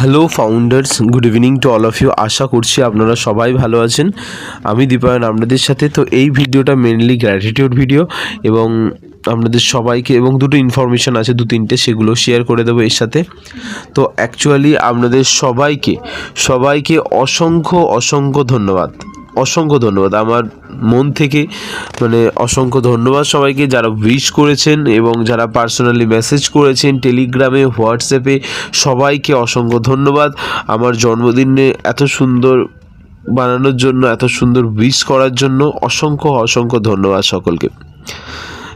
Hello founders good evening to all of you আশা করছি আপনারা সবাই ভালো আছেন। আমি দীপায়ন আপনাদের সাথে। তো এই ভিডিওটা মেনলি গ্র্যাটিটিউড ভিডিও এবং আপনাদের সবাইকে এবং দুটো ইনফরমেশান আছে, দু তিনটে, সেগুলো শেয়ার করে দেবো এর সাথে। তো অ্যাকচুয়ালি আপনাদের সবাইকে সবাইকে অসংখ্য অসংখ্য ধন্যবাদ। অসংখ্য ধন্যবাদ। আমার মন থেকে মানে অসংখ্য ধন্যবাদ সবাইকে যারা উইশ করেছেন এবং যারা পার্সোনালি মেসেজ করেছেন টেলিগ্রামে হোয়াটসঅ্যাপে সবাইকে অসংখ্য ধন্যবাদ। আমার জন্মদিনে এত সুন্দর বানানোর জন্য, এত সুন্দর উইশ করার জন্য অসংখ্য অসংখ্য ধন্যবাদ সকলকে।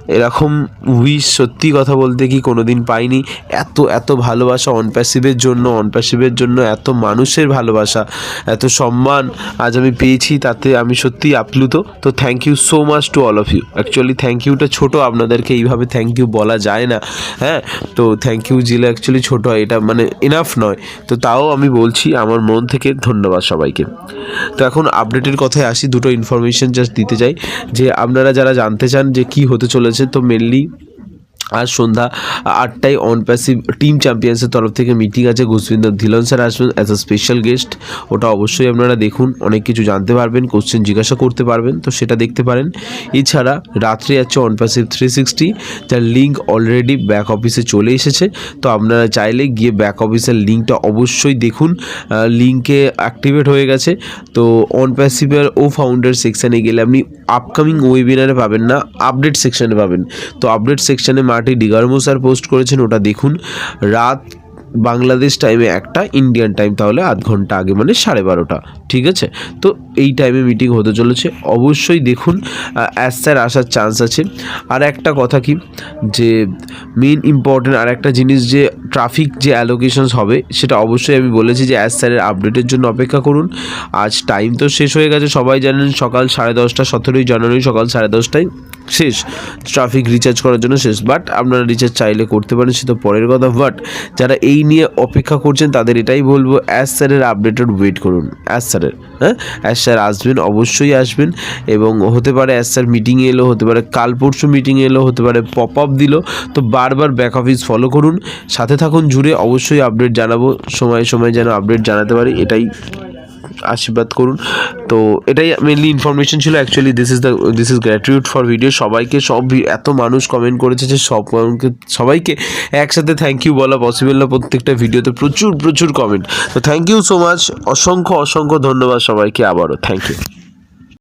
এরকম উইশ সত্যি কথা বলতে কি কোনোদিন পাইনি। এত এত ভালোবাসা অনপ্যাসিভের জন্য অনপ্যাসিভের জন্য, এত মানুষের ভালোবাসা, এত সম্মান আজ আমি পেয়েছি, তাতে আমি সত্যিই আপ্লুত। তো thank you so much to all of you actually thank Yuta ছোটো, আপনাদেরকে এইভাবে থ্যাংক ইউ বলা যায় না। হ্যাঁ তো থ্যাংক ইউ জিলে অ্যাকচুয়ালি ছোটো হয়, এটা মানে ইনাফ নয়। তো তাও আমি বলছি, আমার মন থেকে ধন্যবাদ সবাইকে। তো এখন আপডেটের কথায় আসি, দুটো ইনফরমেশন জাস্ট দিতে চাই। যে আপনারা যারা জানতে চান যে কি হতে চলেছে তো মেনলি আজ সন্ধ্যা আটটায় অন প্যাসিভ টিম চ্যাম্পিয়ন্সের তরফ থেকে মিটিং আছে ঘুষবিন্দর ধিলন স্যার আসবেন অ্যাজ আ স্পেশাল গেস্ট ওটা অবশ্যই আপনারা দেখুন, অনেক কিছু জানতে পারবেন কোশ্চেন জিজ্ঞাসা করতে পারবেন, তো সেটা দেখতে পারেন। এছাড়া রাত্রে আছে অন প্যাসিভ থ্রি সিক্সটি যার লিঙ্ক অলরেডি ব্যাক অফিসে চলে এসেছে। তো আপনারা চাইলে গিয়ে ব্যাক অফিসের লিঙ্কটা অবশ্যই দেখুন লিঙ্কে অ্যাক্টিভেট হয়ে গেছে। তো অন প্যাসিভের ও ফাউন্ডার সেকশানে গেলে আপনি আপকামিং ওয়েবিনারে পাবেন না আপডেট সেকশানে পাবেন। তো আপডেট সেকশানে মাটি ডিগারমোসার পোস্ট করেছেন ওটা দেখুন। রাত বাংলাদেশ টাইমে একটা ইন্ডিয়ান টাইম তাহলে আধ ঘণ্টা আগে মানে সাড়ে বারোটা, ঠিক আছে? তো এই টাইমে মিটিং হতে চলেছে। অবশ্যই দেখুন অ্যাজ স্যার আসার চান্স আছে। আর একটা কথা কি, যে মেন ইম্পর্টেন্ট আর একটা জিনিস যে ট্রাফিক যে অ্যালোকেশনস হবে, সেটা অবশ্যই আমি বলেছি যে অ্যাজ স্যারের আপডেটের জন্য অপেক্ষা করুন। আজ টাইম তো শেষ হয়ে গেছে, সবাই জানেন সকাল সাড়ে দশটা, সতেরোই জানুয়ারি সকাল সাড়ে দশটায় শেষ। ট্রাফিক রিচার্জ করার জন্য শেষ বাট আপনারা রিচার্জ চাইলে করতে পারেন, সে তো পরের কথা। বাট যারা এই নিয়ে অপেক্ষা করছেন, তাদের এটাই বলব অ্যাজ স্যারের আপডেটেড ওয়েট করুন অ্যাস স্যারের হ্যাঁ? অ্যাজ স্যার আসবেন, অবশ্যই আসবেন, এবং হতে পারে অ্যাস স্যার মিটিংয়ে এলো, হতে পারে কাল পরশু মিটিংয়ে এলো, হতে পারে পপ আপ দিল, তো বারবার ব্যাক অফিস ফলো করুন, সাথে থাকুন, জুড়ে অবশ্যই আপডেট জানাব, সময় সময় যেন আপডেট জানাতে পারি, এটাই আশীর্বাদ করুন। তো এটাই মেনলি ইনফরমেশন ছিল। Actually this is the this is gratitude for video সবাইকে সব এত মানুষ কমেন্ট করেছে যে সব সবাইকে একসাথে থ্যাংক ইউ বলা পসিবল না। প্রত্যেকটা ভিডিওতে প্রচুর প্রচুর কমেন্ট তো থ্যাংক ইউ সো মাচ অসংখ্য অসংখ্য ধন্যবাদ সবাইকে আবারও। Thank you